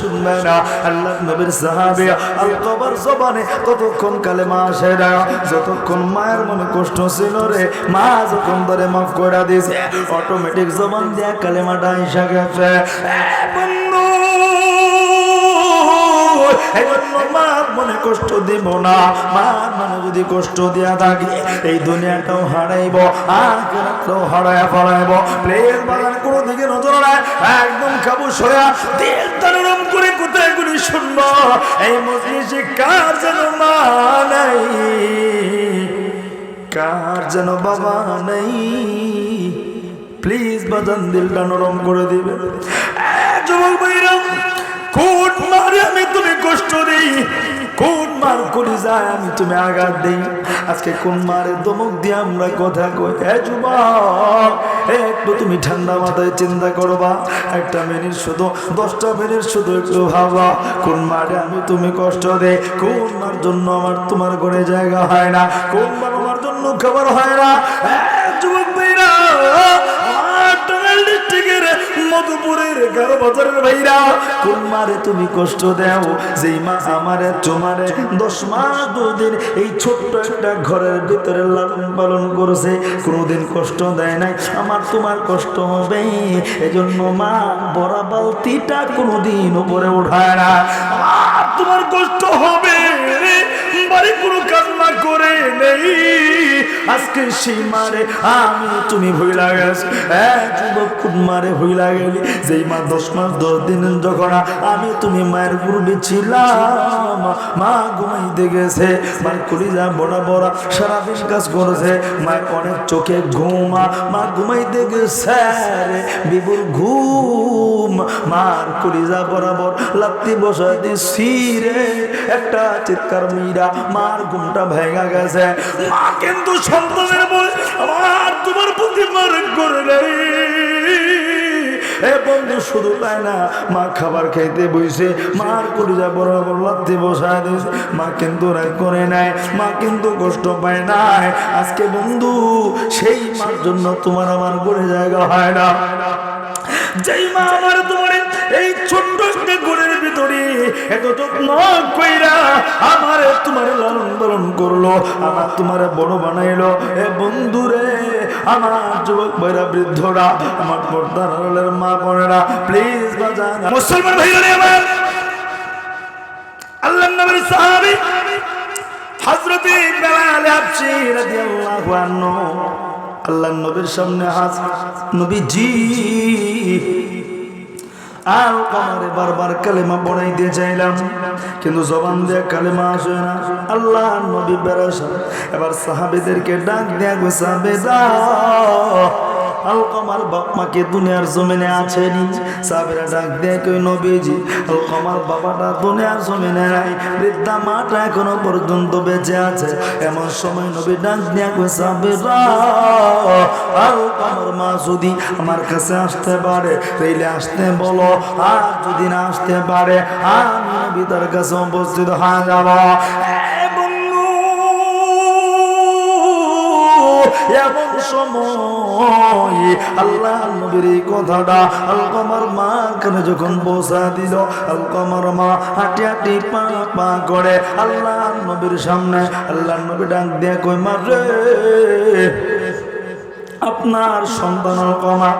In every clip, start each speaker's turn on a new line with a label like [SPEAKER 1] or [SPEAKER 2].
[SPEAKER 1] শুনবে না। আল্লাহ নবীর সাহাবে আল্লাহর জবানে ততক্ষণ কালেমা আসে না। যতক্ষণ মায়ের মনে কষ্ট ছিল রে, মা যখন ধরে মাফ করে দিছে অটোমেটিক জবান দিয়া কালেমাটা এসে গেছে। মার মনে কষ্ট দিব না। মার মনে যদি কষ্ট দিয়া থাকে, এই দুনিয়াটাও হারাইব আখেরাতটাও হারায় ফলাইব। প্লেন বাগান কোনো দিকে নজর একদম খাব সয়া দিল তারম করে কোথায় গুলি শুনব? এই মজলিসে কার যেন মা নাই? কার যেন বাবা নাই? প্লিজ বাজান দিলটা নরম করে দিবে যুবক ভাইরা কোন মারে আমি তুমি কষ্ট দেই? কোন মার করে যায় আমি তুমি আঘাত দেই? আজকে কোন মারে দমক দিয়ে আমরা কথা কই? এ যুবক, একটু তুমি ঠান্ডা মাথায় চিন্তা করবা। একটা মিনিট শুধু, দশটা মিনিট শুধু একটু ভাবা কোন মারে আমি তুমি কষ্ট দে কোন মার জন্য আমার তোমার ঘরে জায়গা হয় না? কোন মার আমার জন্য খাবার হয় না? যুবক ভাইরা মধুপুরের ভাইরা তুমি কষ্ট দাও? যেই মা আমারে, তোমারে দশ মাস দুদিন এই ছোট্ট একটা ঘরের ভিতরে লালন পালন করেছে, কোনোদিন কষ্ট দেয় নাই। আমার তোমার কষ্ট হবে, এজন্য মা বড়া বালতিটা কোনোদিন উপরে উঠায় না। তোমার কষ্ট হবে বাড়ি কোনো কাজ না করে নেই। আজকে সেই মারে আমি, তুমি ভুইলা গেছো। এক যুবক খুদ মারে ভুইলা গেলি। যেই মা দশ মাস দশ দিন যখন আমি তুমি মায়ের পূর্বে ছিলাম। মা ঘুমাইতে গেছে, মার কলিজা বড় বড় সারাদিন কাজ করেছে। মায়ের অনেক চোখে ঘুমা, মা ঘুমাইতে গেছে বিপুল ঘুম। মার কলিজা বরাবর লাত্তি বসাই দিছি রে। একটা চিৎকার মিরা মার ঘুমটা ভেঙা গেছে। মা কিন্তু সন্তানের বলে, আমার তোমার প্রতি করে নেই। এ বন্ধু শুধু তাই না, মা খাবার খাইতে বইছে, মার কলিজা বরাবর লাত্তি বসায় দিয়েছে। মা কিন্তু রাগ করে নাই, মা কিন্তু কষ্ট পায় নাই। আজকে বন্ধু, সেই মার জন্য তোমার আমার করে জায়গা হয় না। যেই মা আমার তোমার এই ছোট্ট ঘরের ভিতরে এত যত্ন কইরা আমার তোমার লালন পালন করল, আমার তোমার বড় বানাইলো। এ বন্ধুরে, আমার যুবক ভাইরা, বৃদ্ধরা, আমার পর্দার মা বোনেরা প্লিজ বাজান। মুসলমান ভাইরা আমার আল্লাহ নবীর সাহাবী হযরতে বেলাল হাবশী রাদিয়াল্লাহু আনহু আল্লাহ নবীর সামনে হাজ নবীজি আর কমারে বারবার কালেমা বড়াই দিয়ে চাইলাম কিন্তু জবান দিয়ে কালেমা আসে না। আল্লাহ নবী বেড়াস এবার সাহাবেদেরকে ডাক দেয়া গো সাহাবেদা। আলকমার বাপ মাকে দুনিয়ার জমিনে আছেনি সাবেরা ডাক দিয়ে, কই নবীজি আলকমার বাবাটা দুনিয়ার জমিনে নাই। বৃদ্ধা মাটা এখনও পর্যন্ত বেঁচে আছে। এমন সময় নবী ডাক দিয়ে, কই সাবেরা আলকমার মা যদি আমার কাছে আসতে পারে, তাইলে আসতে বলো। আর যদি না আসতে পারে, আমি নবী তার কাছে উপস্থিত হয়ে যাব। এ বন্ধু এমন সময় আল্লাহ নবীর এই কথাটা আলকমার মা কানে যখন বসা দিল, আলকমার মা হাঁটি হাঁটি পা পা করে আল্লাহ নবীর সামনে, আল্লাহ নবী ডাক দিয়ে কই আপনার সন্তান আলকমা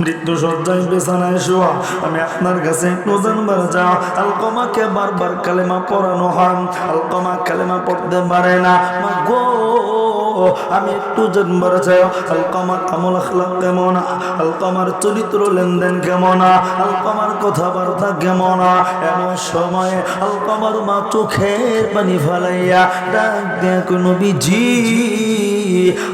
[SPEAKER 1] মৃত্যু সজ্জায় বেছানায় শোয়া আমি আপনার কাছে একটু জানবার যাও আলকমাকে বারবার কালেমা পড়ানো হয়, আলকমা কালেমা পড়তে পারে না। মা গো আমি একটু জানবার চাই আলকমার আমল আখলাক কেমন? আলকমার চরিত্র লেনদেন কেমন? আলকমার কথাবার্তা কেমন? এমন সময় আলকমার মা চোখের পানি ফালাইয়া ডাক দেখ নবীজি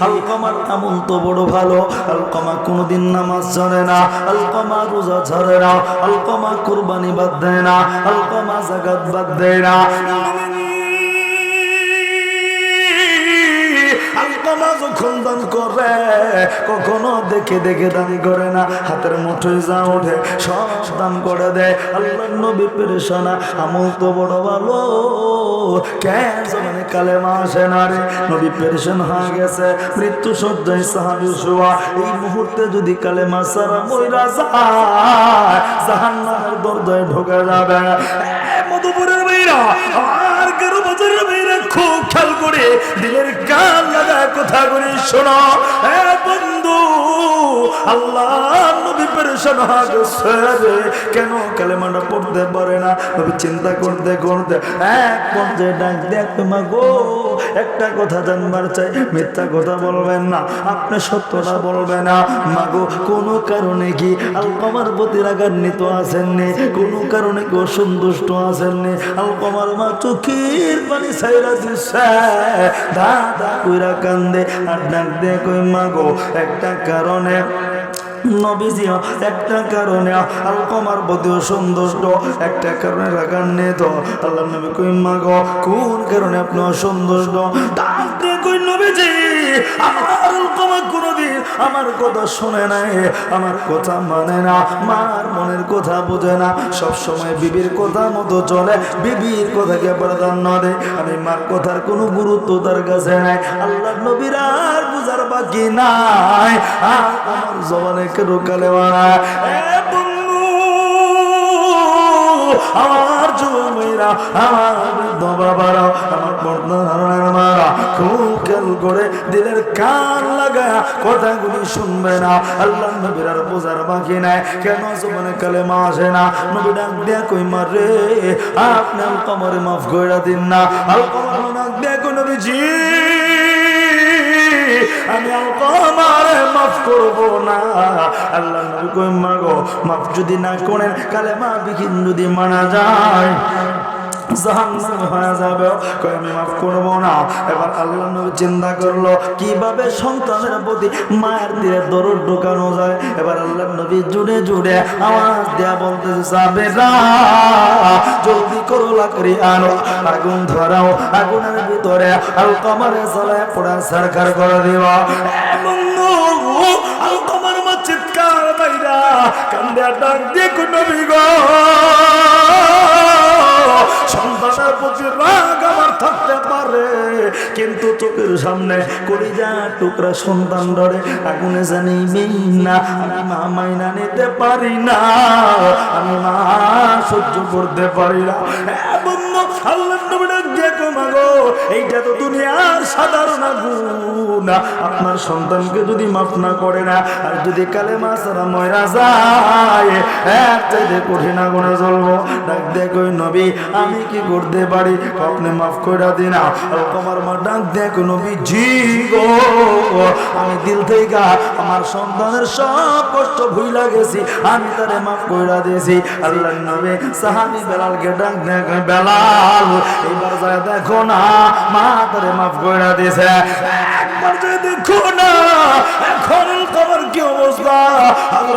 [SPEAKER 1] আলকমার আমল তো বড় ভালো। আলকমা কোনোদিন নামাজ ছাড়ে না আলকমা রোজা ছাড়ে না আলকমা কুরবানি বাদ দেয় না আলকমা জাগাত বাদ দেয় না। যখন দান করে, কখনো দেখে দেখে দান করে না। হাতের মুঠোয় যা ওঠে, সব দান করে দেয়। আল্লাহ নবী পেরেশানা, আমল তো বড় ভালো। কেন জমানে কালেমা আসে না রে? নবী পেরেশান হয়ে গেছে, মৃত্যু সজ্জায় সাহাবি শোয়া এই মুহূর্তে যদি কালেমা সারা মইরা যায়, জাহান্নামের দরজায় ঢোকা যাবে। মধুপুরের মেয়েরা, আর কারও বাজারের মেয়েরা খুব খেয়াল করে দিলের কান লাগা কথা করে শোনো। এ বন্ধু আল্লাহ, নবী পেরেশান হয়ে গেছে। কেন কালেমাটা পড়তে পারে না? নবী চিন্তা করতে করতে এক পর্যায়ে ডাক দেখ মা গো, একটা কথা জানবার চাই। মিথ্যা কথা বলবেন না, আপনি সত্যটা বলবেন না। মা গো, কোনো কারণে কি আলকমার প্রতি রাগান্বিত আসেননি কোনো কারণে কি অসন্তুষ্ট আসেননি আলকমার মা চোখের পানি সাইরা দিচ্ছে দাদা কইরা কান্দে। আর ডাক দে কই মাগো একটা কারণে নবীজিও, একটা কারণে আলকমার প্রতিও সন্তুষ্ট, একটা কারণে রাগান্বিত। আল্লাহ নবী কই, মাগো, কোন কারণে আপনি অসন্তুষ্ট দে কই, নবীজি! আমার আলকমা কোনোদিন আমার কথা শুনে নাই, আমার কথা মানে না, মার মনের কথা বোঝে না। সব সময় বিবির কথা মতো চলে, বিবির কথাকে প্রাধান্য দেয়। আমি মার কথার কোনো গুরুত্ব তার কাছে নাই। আল্লাহ নবীর আর বুঝার বাকি নাই। আমার জবানে কেন কালে মারা আমার জমিরা, আমার বাবারা, আমার বর্তমানের মারা খুব খেয়াল করে দিলের কান লাগা কথাগুলি শুনবে না। আল্লাহ নবীর আর বোঝার বাকি নাই। কেন জমানে কালে মা আসে না? নবী ডাক দেয়া কই মারে আপনি আল কমরে মাফ করে দিন না। আল কমর ডাক দেয়া কই, নবীজি আমি তোমার মাফ করব না। আল্লাহ মাগো, মাফ যদি না করেন কালে মা বিহীন যদি মারা যায় জাহান্নাম হয়ে যাবে। কই আমি মাফ করব না। এবার আল্লাহ নবী চিন্তা করল, কীভাবে সন্তানের প্রতি মায়ের দিয়ে দরদ ঢোকানো যায়? এবার আল্লাহ নবী জুড়ে জুড়ে আওয়াজ দেয়া বলতেছে যাবে না জলদি করো লাকড়ি আনো, আগুন ধরাও, আগুনের ভিতরে আল কমারে জ্বালায় পোড়া সরকার করে দিবা এ বন্ধু আল কমার মা চিৎকার বাইরা কান্দে ডাক দিয়ে নবী গো। সন্তানের প্রতি রাগ আমার থাকতে পারে। কিন্তু চোখের সামনে কলিজা টুকরা সন্তান ধরে, আগুনে জানি না, আমি মা মাইনা নিতে পারি না, আমি মা সহ্য করতে পারি না। এ বন্ধু, আল্লাহর নবী ডাক দিয়ে কই, মা গো, এইটা তো দুনিয়ার সাধারণ আগুন আপনার সন্তানকে যদি মাফ না করে না আর যদি কালে মাসারা ময়রা যায় এক চাইতে কঠিন আগুনে জ্বলবো। ডাক কই নবী আমি কি করতে পারি? আপনি মাফ করে দিন তোমার মা ডাক কই নবী জি গো আমি দিল থেকে আমার সন্তানের সব কষ্ট ভুইলা গেছি আমি তারে মাফ কইরা দিয়েছি। আল্লাহ নবী সাহাবী বেলালকে ডাক দিয়ে কই, বেলাল এবার যায় দেখো না, মা তারে মাফ কইরা দিছে। একবার যায় দেখো না, এখন তোমার কি অবস্থা? আপনি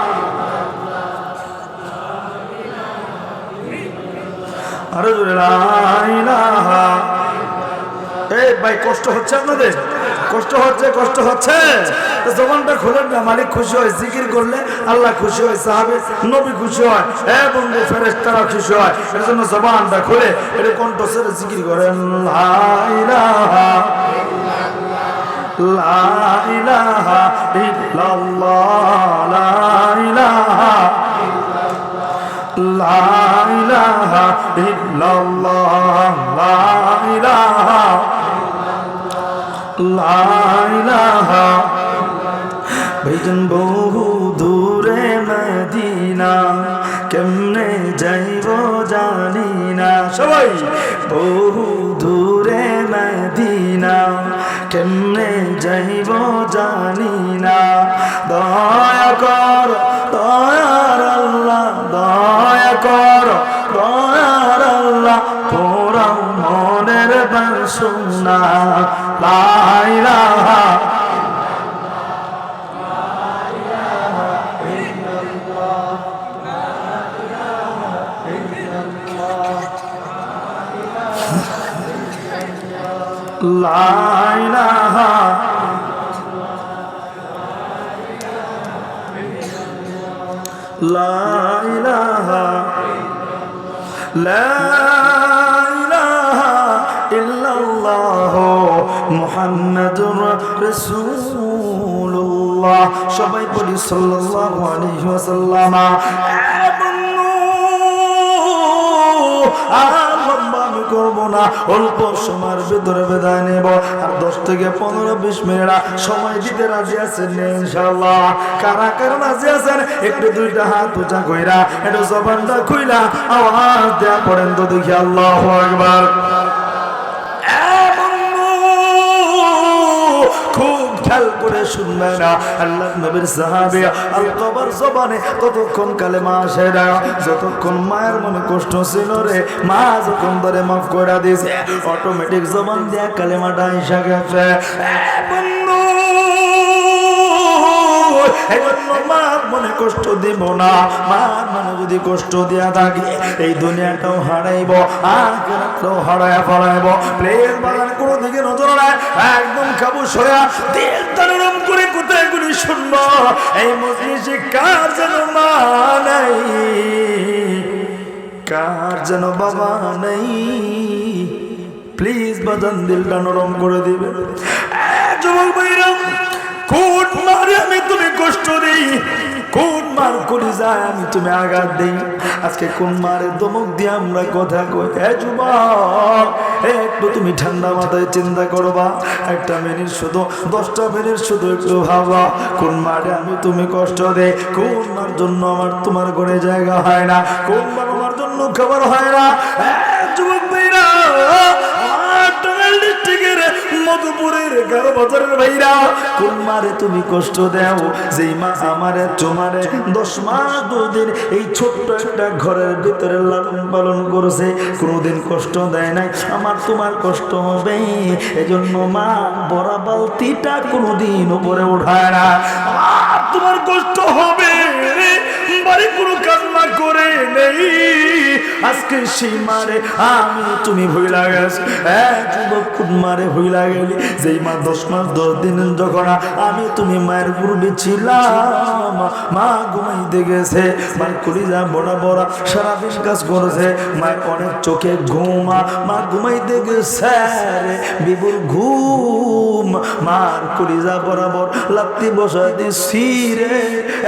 [SPEAKER 1] মালিক খুশি হয়, জিকির করলে আল্লাহ খুশি হয়, সাহাবে, নবী খুশি হয়, এ বন্ধু ফেরেশতারা খুশি হয়। এর জন্য জবানটা খুলে এটা কণ্ঠ ছেড়ে জিকির করেন লা ইলাহা ইল্লাল্লাহ ইলাহা ভাইজান বহু দূরে মদিনা, কেমনে যাইব জানি না। সবাই বহু দূরে মদিনা, কেমনে যাইব জানি বাসনা লাইলাহা لا إله لا إله لا রসুল্লাহ সবাই বলি সাল্লাল্লাহু আলাইহি ওয়াসাল্লাম হ্যাঁ অল্প সময়ের ভিতরে বেদায় নেব। আর দশ থেকে পনেরো, বিশ মিনিট সময় দিতে রাজি আছেন ইনশাল্লাহ কারা কারা রাজি আছেন? একটু দুইটা হাত উঁচা কইরা, একটু জবানটা খুইলা, আওয়াজ দেয়া পড়েন তো দেখি, আল্লাহ একবার হ্যাঁ খেয়াল করে শুনবে না। আল্লাহ নবীর সাহাবী আর কবর জবানে ততক্ষণ কালেমা আসে না। যতক্ষণ মায়ের মনে কষ্ট ছিল রে, মা যখন ধরে মাফ করে দিয়েছে অটোমেটিক জবান দিয়া কালেমাটা এসে গেছে। বন্ধু মনে কষ্ট দিব না। মার মনে যদি কষ্ট দিয়া থাকি, এই দুনিয়াটাও হারাইব আখেরাতটাও হারায় ফলাইব। প্লেন বাগান একদম খাব সয়া দিল তারম করে কোথায় গুলি শুনব? এই মজলিসে কার যেন মা কার যেন বাবা নাই? প্লিজ বাজান, দিলটা নরম করে দিবে যুবক ভাইরা কোট মারে আমি তুমি কষ্ট দিই? কোন মার করি যায় আমি তুমি আঘাত দিই? আজকে কোন মারে দমক দিয়ে আমরা কথা কই? হে যুবক, একটু তুমি ঠান্ডা মাথায় চিন্তা করবা। একটা মিনিট শুধু, দশটা মিনিট শুধু একটু ভাবা। কোন মারে আমি তুমি কষ্ট দে কোন মার জন্য আমার তোমার ঘরে জায়গা হয় না? কোন মার আমার জন্য খাবার হয় না? যুবক ভাইরা মধুপুরের এগারো বছরের ভাইরা, কোন মারে তুমি কষ্ট দাও? যেই মা আমারে, তোমারে দশ মাস দুদিন এই ছোট্ট একটা ঘরের ভিতরে লালন পালন করেছে, কোনোদিন কষ্ট দেয় নাই। আমার তোমার কষ্ট হবে, এজন্য মা বড় বালতিটা কোনোদিন উপরে উঠায় না। তোমার কষ্ট হবে, বাড়ি কোনো কান্না করে নেই। আজকে সেই মারে আমি, তুমি ভুলা গেছো। এক যুবক খুব মারে ভুলা গেলি। যেই মা দশ মাস দশ দিন যখন আমি তুমি মায়ের পূর্বে ছিলাম, মা ঘুমাইতে গেছে, মার বড় বড় সারাদিন কাজ করেছে। মায়ের অনেক চোখে ঘুমা, মা ঘুমাইতে গেছে বিপুল ঘুম। মার কলিজা বরাবর লাত্তি বসাই দিছি রে,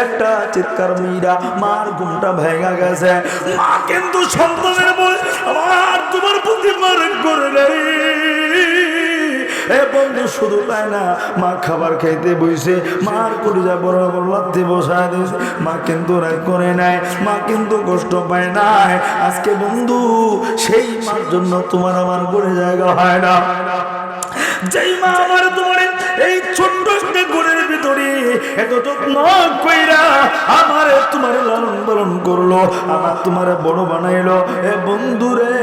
[SPEAKER 1] একটা চিৎকার মিরা মার ঘুমটা ভেঙা গেছে। মা কিন্তু সন্তানের আমার তোমার প্রতি করে বন্ধু শুধু তাই না, মা খাবার খাইতে বইছে, মার বরাবর বসায় দিয়েছে। মা কিন্তু করে নাই, মা কিন্তু কষ্ট পায় নাই। আজকে বন্ধু, সেই মার জন্য তোমার আমার করে জায়গা হয় না। যেই মা আমার তোমার এই ছোট্ট একটা ঘরের ভিতরে এত যত্ন কইরা আমার তোমার লালন পালন করল, আমার তোমার বড় বানাইলো। এ বন্ধুরে,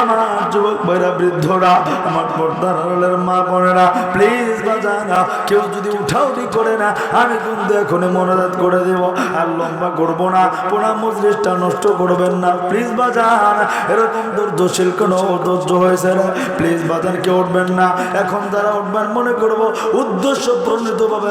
[SPEAKER 1] আমার যুবক ভাইরা, বৃদ্ধরা, আমার পর্দার আড়ালের মা বোনেরা প্লিজ বাজানা, কেউ যদি উঠাউটি করে না, আমি কিন্তু এখনই মনোজাত করে দেব। আর লম্বা করব না, পোড়া মজলিসটা নষ্ট করবেন না। প্লিজ বাজান, এরকম ধৈর্যশীল কোনো ধৈর্য হয়েছে না প্লিজ বাজান কেউ উঠবেন না। এখন তারা উঠবেন, মনে করব, উদ্দেশ্য প্রণীত ভাবে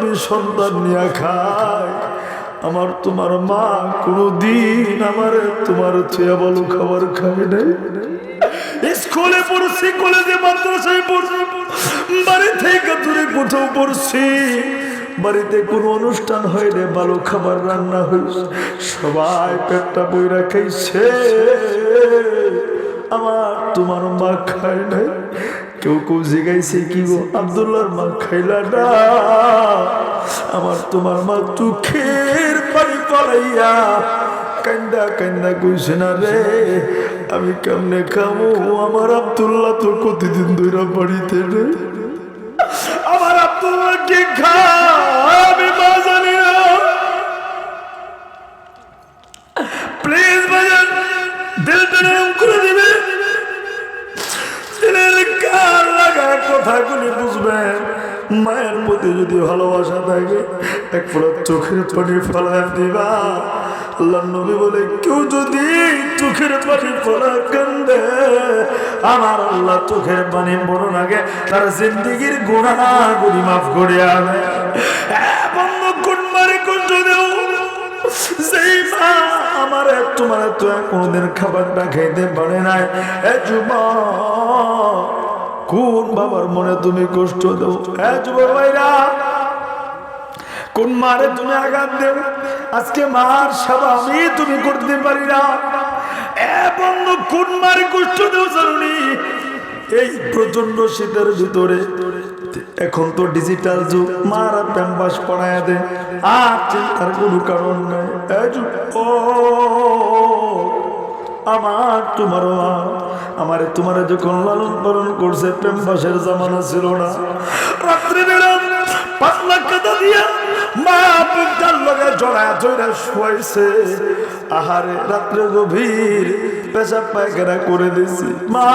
[SPEAKER 1] বিবি সন্তান নিয়ে খায়। আমার তোমার মা কোনদিন আমার, তোমার চেয়ে ভালো খাবার খায় নাই। স্কুলে পড়ছি, কলেজে, মাদ্রাসায় পড়ছি, বাড়ি থেকে দূরে কোথাও পড়ছি। বাড়িতে কোনো অনুষ্ঠান হয় রে ভালো খাবার রান্না হয়েছে, সবাই পেটটা বইরা খাইছে। আমার তোমার মা খায় নাই কেউ কেউ জিগাইছে কি গো? আবদুল্লার মা খাইলা না। আমার তোমার মা চোখের পানি পড়াইয়া কান্দা কান্দা কইছে না রে, আমি কেমনে খামো? আমার আবদুল্লাহ তো কতদিন ধরে বাড়িতে রে। আমার আব্দুল্লাহ কি আমি মা জানি না। প্লিজ ভাইজান, দিলটা নরম করে দিবে দিলের কার লাগা কথাগুলি বুঝবেন। মায়ের প্রতি যদি ভালোবাসা থাকে, এক ফোঁটা চোখের পানি ফেলায় দিবা। আল্লাহ নবী বলে, কেউ যদি চোখের পানি ফেলা কান্দে, আমার আল্লাহ চোখের পানি বড় লাগে তার জিন্দিগির গুণা গুলি মাফ করে আনে। কোন মারে কষ্ট দেও সেই মা আমার তোমার তো কোনদিন খাবারটা খাইতে পারে নাই, এ যুবক কোন বাবার মনে তুমি কষ্ট দেও এ যুবক ভাইরা, কোন মারে তুমি আঘাত দেও আজকে মার সেবা আমি তুমি করতে পারি না। এ বন্ধু, কোন মারে কষ্ট দেও জানি এই প্রচণ্ড শীতের ভিতরে এখন তো ডিজিটাল যুগ, মারা প্যাম্পাস পড়ায় দে। আর চিন্তার কোনো কারণ নাই। ও আমার তোমার মা আমার তোমার যখন লালন পালন করছে প্রেমবাসের জামানা ছিল না। রাত্রি বেলা পাতলা কাদা দিয়া মা বুকটার আহারে, রাত্রে গভীর পায়খানা করে মা,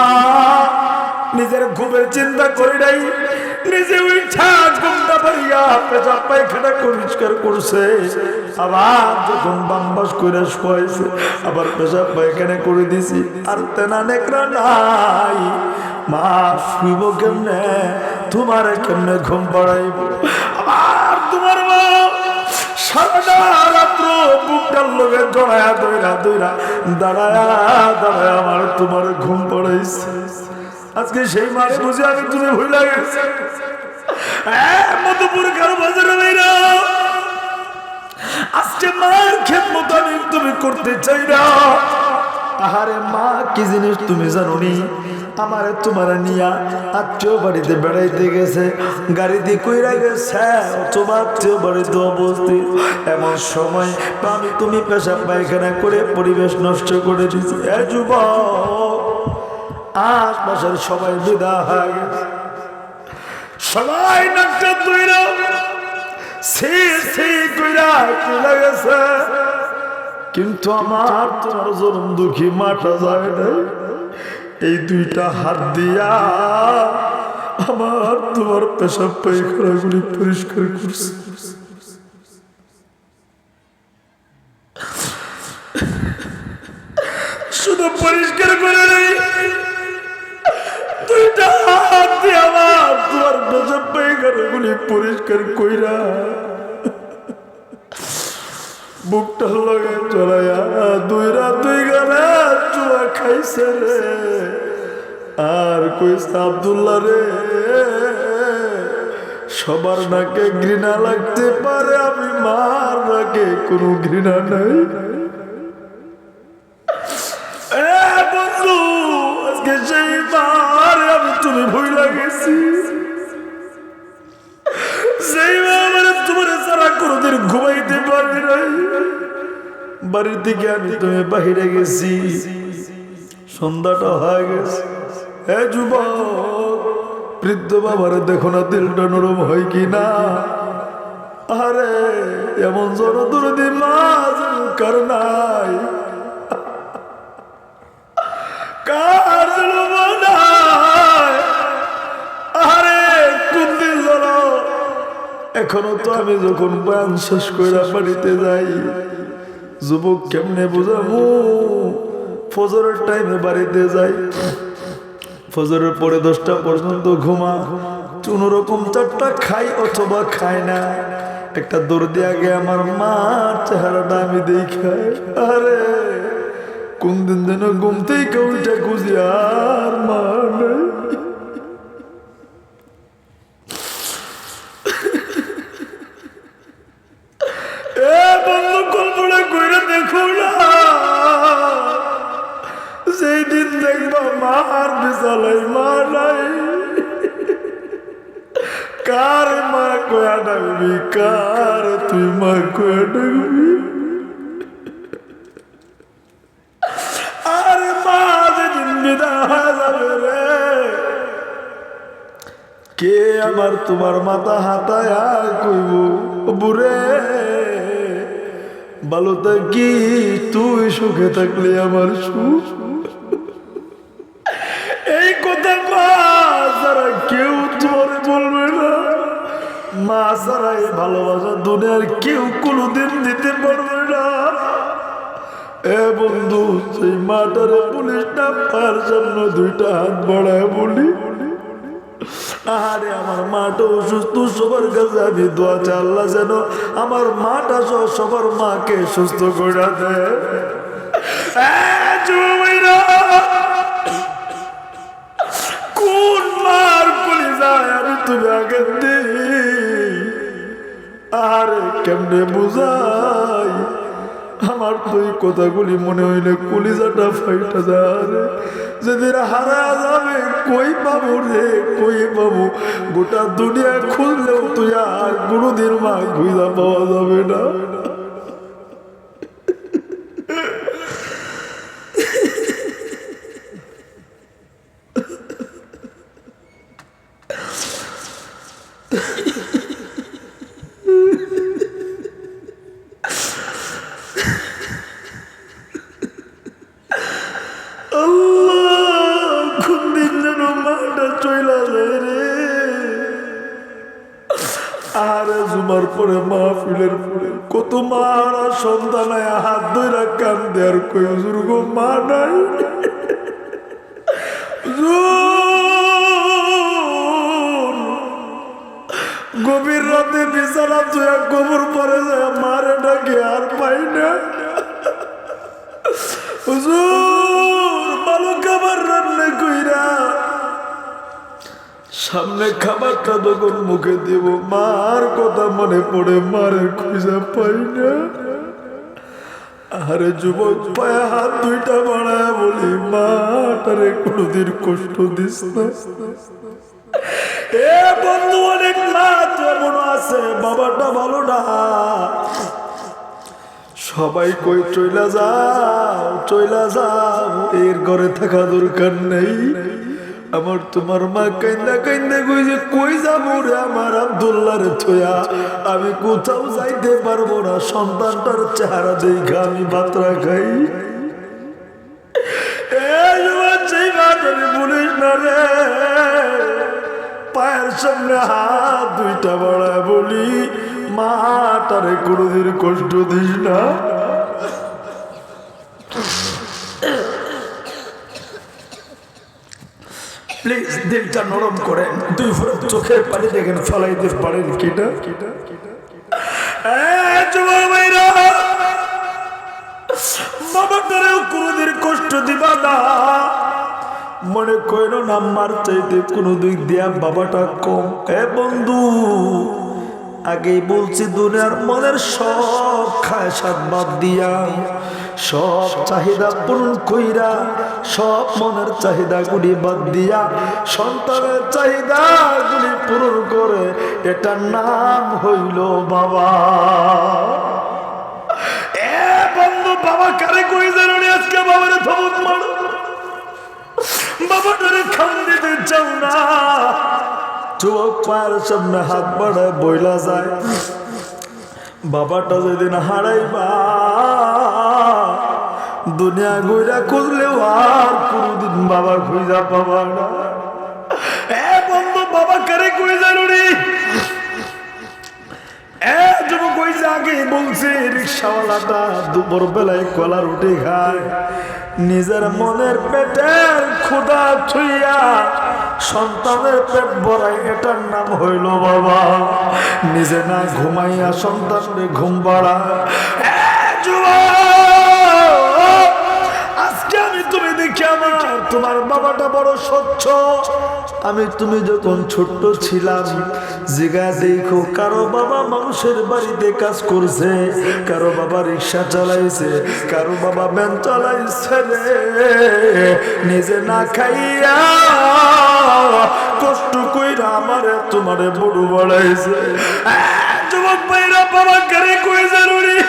[SPEAKER 1] নিজের ঘুমের চিন্তা করি নাই। নিজে পায়খানা আবার বাম্বাস আবার পায়খানা করে দিছি। আর তেনা নাই। মা কেমনে? তোমার কেমনে ঘুম পাড়াইব? আর তোমার মা, সারাটা রাত্র বুকটার লোকে জড়ায়া দইরা দইরা দাঁড়ায়া দাঁড়ায়া আমার তোমার ঘুম পড়াইছে। আজকে সেই মারে বুঝে আমি তুমি ভুলে মেয়েরা আজকে মার খেত মতো আমি তুমি করতে চাই না। আহারে মা, কি জিনিস তুমি জানো নি আমার, তোমার নিয়া আত্মীয় বাড়িতে বেড়াইতে গেছে। গাড়িতে কইরা গেছে অথবা আত্মীয় বাড়িতে অবস্থিত। এমন সময় আমি তুমি পেশা পায়খানা করে পরিবেশ নষ্ট করে দিচ্ছি যুবক আশপাশের সবাই সবাই নাকটা তুইরা সে গেছে কিন্তু আমার তোমার জনম দুঃখী মাঠা যায় না এই দুইটা হাত দিয়া আমার তোমার পেশাব পায়খানাগুলি পরিষ্কার করছে। শুধু পরিষ্কার করে নেই পরিষ্কার কইরা। বুকটা লগে দুই রাত দুই গানা চুয়া খাইছে রে। আর কইছে আবদুল্লা রে, সবার নাকে ঘৃণা লাগতে পারে, আমি মার নাকে কোনো ঘৃণা নাই। বন্ধু, আজকে সেই মার আমি তুমি ভুইলা গেছি। সারা ঘুমাইতে পারি নাই। বাড়ির থেকে আমি তুমি বাহিরে গেছি। সন্ধ্যাটা হয়ে গেছে। এ যুবক, বৃদ্ধ বাবার দেখো না দিলটা নরম হয় কি না আরে, এমন জন দুরদি কার নাই? কার নাই এখনও তো আমি যখন বান শেষ করে বাড়িতে যাই, যুবক কেমনে বুঝাবো? ফজরের টাইমে বাড়িতে যাই, ফজরের পরে দশটা পর্যন্ত ঘুমা, কোন রকম চারটা খাই অথবা খাই না। একটা দর্দি আগে আমার মা চেহারাটা আমি দেখাই আরে কোন দিন যেন ঘুম থেকে উঠে খুঁজি আর মা নেই এ বন্ধু কল্পনা করে দেখো না সেই দিন দেখবা মার বিশালাই মা নাই কার মা কয়া ডাকবি কার তুই মা কয়া ডাকবি আরে মা যেদিন বিদায় হয়ে যাবে রে কে আমার তোমার মাথা হাতায়া কইব বুড়ে ভালো থাকি, তুই সুখে থাকলে আমার সুখ। এই কথা যারা কেউ তোমার বলবে না। মা ছাড়া এই ভালোবাসা দুনিয়ার কেউ কোনোদিন দিতে পারবে না। এ বন্ধু, সেই মাটারে পুলিশ না পার সামনে দুইটা হাত বাড়ায় বলি বলি। আরে আমার মাটা অসুস্থ সবার কাছে আমি দোয়া চাই, আল্লাহ যেন আমার মাটা সহ সবার মাকে সুস্থ করে কোন মার পুলি যায় আমি তুমি আগে আরে কেমনে বুঝাই? আমার তো এই কথাগুলি মনে হইলে কলিজাটা ফাইটা যায় যেদিন হারা যাবে, কই পাবো রে, কই পাবো? গোটা দুনিয়া খুললেও তুই আর কোনোদিন মা খুঁজা পাওয়া যাবে না। রাতে বিছানা তুই গোবর পরে যায়, মারে ডাকে, আর পাই না। হুজুর, ভালো খাবার রান্না কইরা সামনে খাবারটা যখন মুখে দিব, মার কথা মনে পড়ে, মারে খুঁজে পাই না। আরে যুবক, পায়ে হাত দুইটা বাড়ায় বলি মাটারে কোনোদিন কষ্ট দিস না। এ বন্ধু অনেক তো এমন আছে, বাবাটা ভালো না। সবাই কই, চইলা যাও চইলা যাও, এর ঘরে থাকা দরকার নেই। আমার তোমার মা কাইন্দা কাইন্দা কই যে কই যাব রে আমার আব্দুল্লাহ থয়া আমি কোথাও যাইতে পারব না, সন্তানটার চেহারা দেখে আমি বাতরা খাই এই সেই বাতরি বলিস না রে। পায়ের সামনে হাত দুইটা বাড়া বলি মাটারে কোনোদিন কষ্ট দিস না। প্লিজ দিলটা নরম করেন। দুই ফুট চোখের পানি দেখেন, ফলাই দিতে পারেন কিটা বাবাটারেও কোনোদিন কষ্ট দিবা না। মনে কইল না, মার চাইতে কোনো দিক দিয়া বাবাটা কম। এ বন্ধু, আগেই বলছি, দুনিয়ার মনের সব খায় সাত বাদ দিয়া। সব চাহিদা পূরণ কইরা, সব মনের চাহিদা গুলি বাদ দিয়া, সন্তানের চাহিদা গুলি পূরণ করে, এটার নাম হইল বাবা। এ বন্ধু, বাবা কারে কই জানো আজকে বাবারে থবত মারো? বাবাটারে খান দিতে চাও না। চোখ পায়ের সামনে হাত বাড়ায় বইলা যায়। বাবাটা যেদিন হারাইবা, দুনিয়া গইরা করলেও আর কোনদিন বাবা খুঁজা পাবা না। এ বন্ধু, বাবা কারে কই জানো এ যে আগে বলছে, রিক্সাওয়ালাটা দুপুর বেলায় কলা রুটি খায়। নিজের মনের পেটের ক্ষুদা ছুইয়া সন্তানের পেট ভরাই এটার নাম হইল বাবা। নিজে না ঘুমাইয়া সন্তানরে ঘুম বাড়া আজকে আমি তুমি দেখি আমার তোমার বাবাটা বড় স্বচ্ছ। আমি তুমি যখন ছোট্ট ছিলাম জিগা দেখো, কারও বাবা মানুষের বাড়িতে কাজ করছে, কারও বাবা রিক্সা চালাইছে, কারও বাবা ব্যান চালাইছে নিজে না খাইয়া কষ্ট কইরা আমারে তোমারে বড় বড়াইছে যুবক ভাইরা, বাবা করে কই জরুরি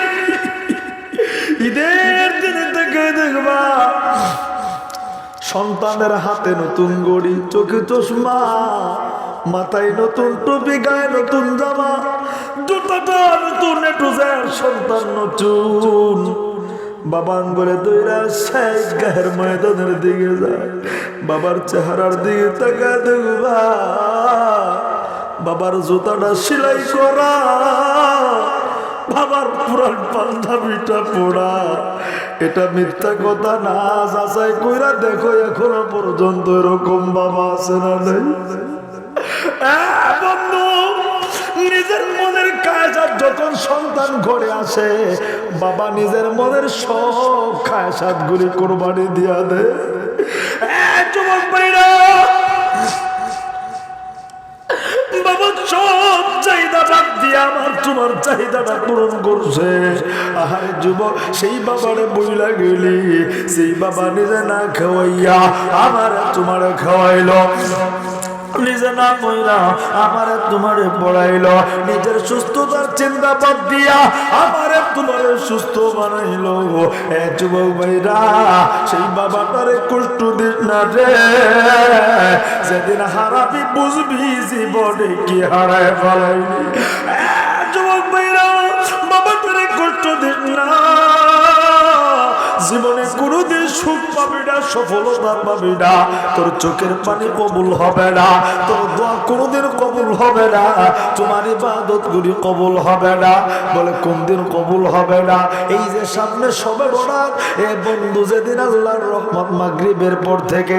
[SPEAKER 1] ঈদের দিনে থেকে দেখবা সন্তানের হাতে নতুন গড়ি, চোখে চশমা, মাথায় নতুন টুপি, গায়ে নতুন জামা, জুতাটা নতুন সন্তান নতুন। বাবা আঙ্গুলে দইরা শেষ গায়ের ময়দানের দিকে যায়, বাবার চেহারার দিকে তাকা দেখবা, বাবার জুতাটা সেলাই করা, বাবার পুরান পাঞ্জাবিটা পোড়া এটা মিথ্যা কথা না যাচাই কইরা দেখো এখনও পর্যন্ত এরকম বাবা আছে না নেই। নিজের মনের কায়সাত যখন সন্তান ঘরে আসে বাবা নিজের মনের সব কায়সাত গুলি কোরবানি দিয়া দে আহ, যুবক ভাইরা আমার তোমার চাহিদাটা পূরণ করছে। আহারে যুবক, সেই বাবারে বইলা গেলি, সেই বাবা নিজে না খাওয়াইয়া আমার তোমার খাওয়াইলো। নিজে না কইরা আমারে তোমারে পড়াইলো। নিজের সুস্থতার চিন্তা বাদ দিয়া আমারে তোমারে সুস্থ বানাইলো। এ যুবক ভাইরা, সেই বাবাটারে কষ্ট দিস না রে। যেদিন হারাবি বুঝবি জীবনে কি হারায় ফেলাইলি। এ যুবক ভাইরা, বাবাটারে কষ্ট দিস না। জীবনে কোনোদিন সুখ পাবি না, সফলতা পাবি না। তোর চোখের পানি কবুল হবে না, তোর দোয়া কোনোদিন কবুল হবে না, তোমার ইবাদত গুলি কবুল হবে না। বলে, কোন দিন কবুল হবে না? এই যে সামনে সবে বরাত, এ বন্ধু যেদিন আল্লাহর রহমত মাগরিবের পর থেকে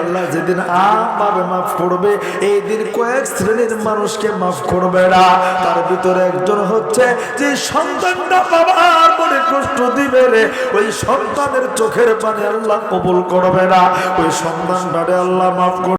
[SPEAKER 1] আল্লাহ যেদিন আমারে মাফ করবে, এই দিন কয়েক শ্রেণির মানুষকে মাফ করবে না। তার ভিতরে একজন হচ্ছে, যে সন্তানটা বাবার মনে কষ্ট দিবে রে, ওই সন্তানের চোখের পানি আল্লাহ কবুল করবে না। ওই সন্তানটারে আল্লাহ মাফ